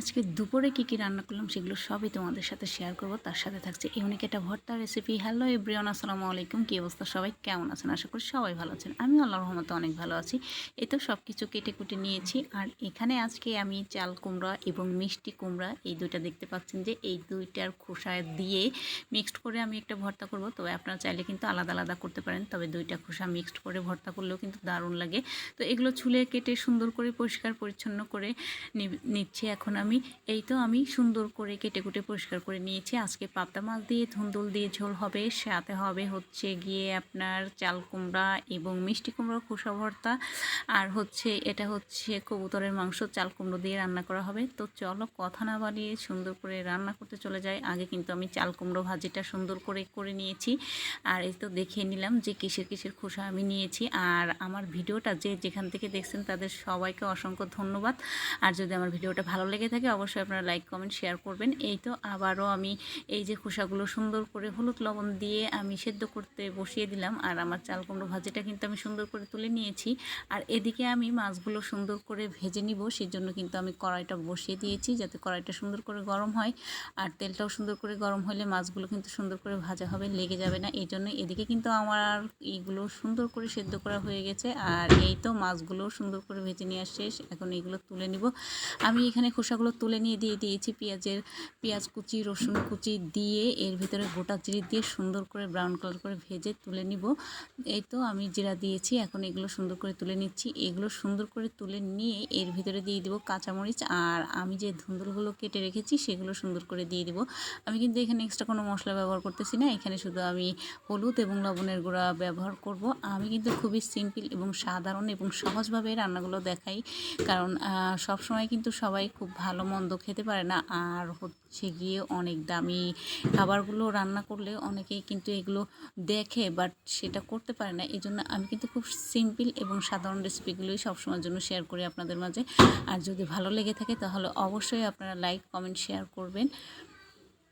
আজকে দুপুরে কী কী রান্না করলাম সেগুলো সবই তোমাদের সাথে শেয়ার করব। তার সাথে থাকছে ইউনিক একটা ভর্তা রেসিপি হ্যালো এভরিওয়ান আসসালামু আলাইকুম। কী অবস্থা? সবাই কেমন আছেন? আশা করি সবাই ভালো আছেন। আমি আল্লাহ রহমতে অনেক ভালো আছি। এই তো সব কিছু কেটে কুটে নিয়েছি। আর এখানে আজকে আমি চাল কুমড়া এবং মিষ্টি কুমড়া এই দুইটা দেখতে পাচ্ছেন যে এই দুইটার খোসা দিয়ে মিক্সড করে আমি একটা ভর্তা করব। তবে আপনারা চাইলে কিন্তু আলাদা আলাদা করতে পারেন। তবে দুইটা খোসা মিক্সড করে ভর্তা করলেও কিন্তু দারুণ লাগে। তো এগুলো ছুলে কেটে সুন্দর করে পরিষ্কার পরিচ্ছন্ন করে নিচ্ছি। এখন আমি এই তো আমি সুন্দর করে কেটে কুটে পরিষ্কার করে নিয়েছি। আজকে পাবদা মাছ দিয়ে ধুন্দুল দিয়ে ঝোল হবে, সাথে হবে হচ্ছে গিয়ে আপনার চাল কুমড়া এবং মিষ্টি কুমড়োর খোসা ভর্তা। আর হচ্ছে, এটা হচ্ছে কবুতরের মাংস, চাল কুমড়ো দিয়ে রান্না করা হবে। তো চলো কথা না বাড়িয়ে সুন্দর করে রান্না করতে চলে যাই। আগে কিন্তু আমি চাল কুমড়ো ভাজিটা সুন্দর করে করে নিয়েছি। আর এই তো দেখিয়ে নিলাম যে কিসের কিসের খোসা আমি নিয়েছি। আর আমার ভিডিওটা যে যেখান থেকে দেখছেন তাদের সবাইকে অসংখ্য ধন্যবাদ। আর যদি আমার ভিডিওটা ভালো লেগে থাকে অবশ্যই আপনারা লাইক কমেন্ট শেয়ার করবেন। এই তো আবারও আমি এই যে খোসাগুলো সুন্দর করে হলুদ লবণ দিয়ে আমি সেদ্ধ করতে বসিয়ে দিলাম আর আমার চাল কুমড়ো ভাজিটা কিন্তু আমি সুন্দর করে তুলে নিয়েছি। আর এদিকে আমি মাছগুলো সুন্দর করে ভেজে নিব সেই জন্য কিন্তু আমি কড়াইটা বসিয়ে দিয়েছি যাতে কড়াইটা সুন্দর করে গরম হয়। আর তেলটাও সুন্দর করে গরম হলে মাছগুলো কিন্তু সুন্দর করে ভাজা হবে, লেগে যাবে না। এই জন্য এদিকে কিন্তু আমার এইগুলো সুন্দর করে সেদ্ধ করা হয়ে গেছে। আর এই তো মাছগুলো সুন্দর করে ভেজে নেওয়া শেষ। এখন এইগুলো তুলে নিব। আমি এখানে খোসাগুলো তুলে নিয়ে দিয়ে দিয়েছি পেঁয়াজের, পেঁয়াজ কুচি, রসুন কুচি দিয়ে এর ভিতরে গোটা জিরে দিয়ে সুন্দর করে ব্রাউন কালার করে ভেজে তুলে নিব। এই তো আমি জিরা দিয়েছি, এখন এগুলো সুন্দর করে তুলে নিচ্ছি। এগুলো সুন্দর করে তুলে নিয়ে এর ভিতরে দিয়ে দিব কাঁচামরিচ আর আমি যে ধুন্দুলগুলো কেটে রেখেছি সেগুলো সুন্দর করে দিয়ে দিব। আমি কিন্তু এখানে এক্সট্রা কোনো মশলা ব্যবহার করতেছি না, এখানে শুধু আমি হলুদ এবং লবণের গুঁড়া ব্যবহার করব। আমি কিন্তু খুবই সিম্পল এবং সাধারণ এবং সহজভাবে রান্নাগুলো দেখাই, কারণ সব সময় কিন্তু সবাই খুব ভালো মন্দ খেতে পারে না। আর হচ্ছে গিয়ে অনেক দামি খাবারগুলো রান্না করলে অনেকেই কিন্তু এগুলো দেখে বাট সেটা করতে পারে না। এই জন্য আমি কিন্তু খুব সিম্পল এবং সাধারণ রেসিপিগুলোই সবসময়ের জন্য শেয়ার করি আপনাদের মাঝে। আর যদি ভালো লেগে থাকে তাহলে অবশ্যই আপনারা লাইক কমেন্ট শেয়ার করবেন।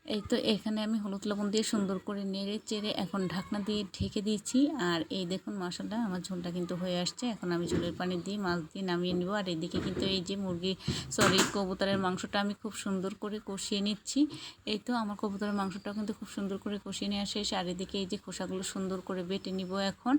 এই তো এখানে আমি হলুদ লবণ দিয়ে সুন্দর করে নেড়ে চেড়ে এখন ঢাকনা দিয়ে ঢেকে দিয়েছি। আর এই দেখুন মশলা আমার ঝোলটা কিন্তু হয়ে আসছে। এখন আমি ঝোলের পানি দিয়ে মাছ দিয়ে নামিয়ে নেব। আর এদিকে কিন্তু এই যে মুরগি সরি কবুতরের মাংসটা আমি খুব সুন্দর করে কষিয়ে নিচ্ছি। এই তো আমার কবুতরের মাংসটাও কিন্তু খুব সুন্দর করে কষিয়ে নেওয়া শেষ আর এদিকে এই যে খোসাগুলো সুন্দর করে বেটে নিব এখন।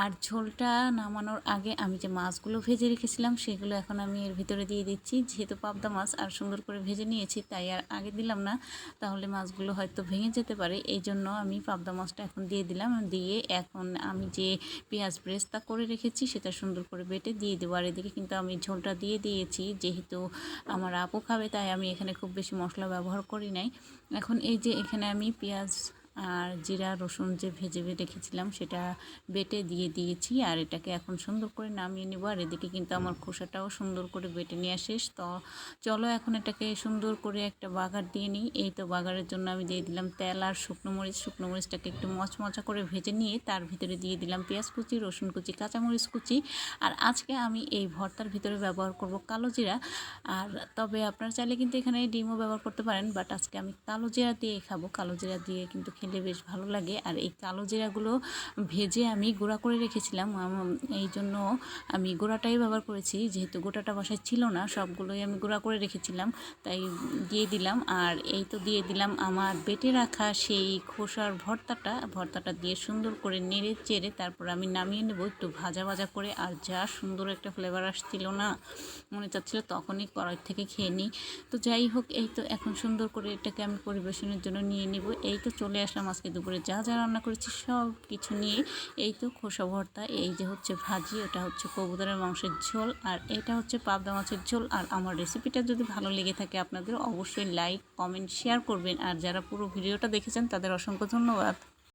আর ঝোলটা নামানোর আগে আমি যে মাছগুলো ভেজে রেখেছিলাম, সেগুলো এখন আমি এর ভিতরে দিয়ে দিচ্ছি। যেহেতু পাবদা মাছ, আর সুন্দর করে ভেজে নিয়েছি, তাই আর আগে দিলাম না। তাহলে মাছগুলো হয়তো ভেঙে যেতে পারে। এই জন্য আমি পাবদা মাছটা এখন দিয়ে দিলাম। দিয়ে এখন আমি যে পেঁয়াজ ব্রেস্তা করে রেখেছি, সেটা সুন্দর করে বেটে দিয়ে দেবো। আর এদিকে কিন্তু আমি ঝোলটা দিয়ে দিয়েছি, যেহেতু আমার আপু খাবে, তাই আমি এখানে খুব বেশি মশলা ব্যবহার করি নাই। এখন এই যে এখানে আমি পেঁয়াজ আর জিরা, রসুন যে ভেজে রেখেছিলাম সেটা বেটে দিয়ে দিয়েছি আর এটাকে এখন সুন্দর করে নামিয়ে নেব। আর এদিকে কিন্তু আমার খোসাটাও সুন্দর করে বেটে নিয়ে শেষ। তো চলো এখন এটাকে সুন্দর করে একটা বাগার দিয়ে নিই। এই তো বাগারের জন্য আমি দিয়ে দিলাম তেল আর শুকনো মরিচ। শুকনো মরিচটাকে একটু মচমচা করে ভেজে নিয়ে তার ভিতরে দিয়ে দিলাম পেঁয়াজ কুচি, রসুন কুচি, কাঁচামরিচ কুচি। আর আজকে আমি এই ভর্তার ভিতরে ব্যবহার করব কালো জিরা। আর তবে আপনারা চাইলে কিন্তু এখানে ডিমও ব্যবহার করতে পারেন, বাট আজকে আমি কালো জিরা দিয়ে খাব। কালো জিরা দিয়ে কিন্তু খেলে বেশ ভালো লাগে। আর এই কালো জিরাগুলো ভেজে আমি গুঁড়া করে রেখেছিলাম। এই জন্য আমি গুঁড়াটাই ব্যবহার করেছি। যেহেতু গোটাটা বাসায় ছিল না, সবগুলোই আমি গুঁড়া করে রেখেছিলাম। তাই দিয়ে দিলাম। আর এই তো দিয়ে দিলাম আমার বেটে রাখা সেই খোসার ভর্তাটা। ভর্তাটা দিয়ে সুন্দর করে নেড়ে চেড়ে তারপর আমি নামিয়ে নেব। একটু ভাজা ভাজা করে আর যা সুন্দর একটা ফ্লেভার আসছিল না, মনে চাচ্ছিল তখনই কড়াই থেকে খেয়ে নিই। তো যাই হোক, এই তো এখন সুন্দর করে এটাকে আমি পরিবেশনের জন্য নিয়ে নিব। এই তো চলে আসলাম। আজকে দুপুরে যা যা রান্না করেছি সব কিছু নিয়ে এই তো খোসা ভর্তা, এই যে হচ্ছে ভাজি এটা হচ্ছে কবুতরের মাংসের ঝোল, আর এটা হচ্ছে পাবদা মাছের ঝোল। আর আমার রেসিপিটা যদি ভালো লেগে থাকে আপনাদের, অবশ্যই লাইক, কমেন্ট, শেয়ার করবেন। আর যারা পুরো ভিডিওটা দেখেছেন, তাদের অসংখ্য ধন্যবাদ।